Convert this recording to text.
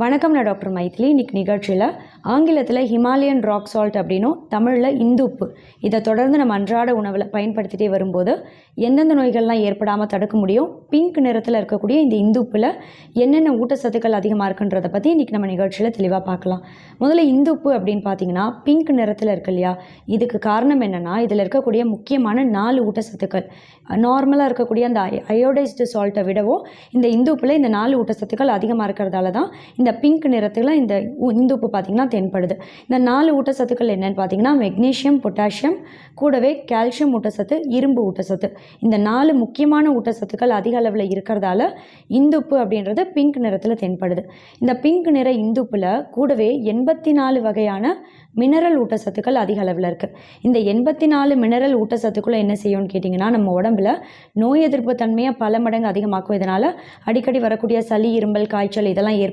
வணக்கம் நான் டாக்டர் மைத்லி. இன்னைக்கு நிகழ்ச்சியில் ஆங்கிலத்தில் ஹிமாலயன் ராக் சால்ட் அப்படின்னும் தமிழில் இந்துப்பு. இதை தொடர்ந்து நம்ம அன்றாட உணவில் பயன்படுத்திகிட்டே வரும்போது எந்தெந்த நோய்கள்லாம் ஏற்படாமல் தடுக்க முடியும் பிங்க் நிறத்தில் இருக்கக்கூடிய இந்த இந்துப்பில் என்னென்ன ஊட்டச்சத்துக்கள் அதிகமாக இருக்குன்றதை பற்றி இன்றைக்கி நம்ம நிகழ்ச்சியில் தெளிவாக பார்க்கலாம். முதல்ல இந்துப்பு அப்படின்னு பார்த்தீங்கன்னா பிங்க் நிறத்தில் இருக்கு இல்லையா? இதுக்கு காரணம் என்னென்னா இதில் இருக்கக்கூடிய முக்கியமான நாலு ஊட்டச்சத்துக்கள். நார்மலாக இருக்கக்கூடிய அந்த அயோடைஸ்டு சால்ட்டை விடவும் இந்த இந்துப்பில் இந்த நாலு ஊட்டச்சத்துக்கள் அதிகமாக இருக்கிறதால தான் இந்த இந்த பிங்க் நிறத்தில் இந்த உ- இந்துப்பு பார்த்திங்கன்னா தென்படுது. இந்த நாலு ஊட்டச்சத்துக்கள் என்னன்னு பார்த்தீங்கன்னா மெக்னீஷியம் பொட்டாசியம் கூடவே கால்சியம் ஊட்டச்சத்து இரும்பு ஊட்டச்சத்து. இந்த நாலு முக்கியமான ஊட்டச்சத்துக்கள் அதிக அளவில் இருக்கிறதால இந்துப்பு அப்படின்றது பிங்க் நிறத்தில் தென்படுது. இந்த பிங்க் நிற இந்துப்பில் கூடவே எண்பத்தி நாலு வகையான மினரல் ஊட்டச்சத்துக்கள் அதிக அளவில் இருக்குது இந்த எண்பத்தி நாலு மினரல் ஊட்டச்சத்துக்குள்ளே என்ன செய்யும்னு கேட்டிங்கன்னா நம்ம உடம்புல நோய் எதிர்ப்பு தன்மையை பல மடங்கு அதிகமாக்கும் இதனால் அடிக்கடி வரக்கூடிய சளி இரும்பல் காய்ச்சல் இதெல்லாம் ஏற்படும்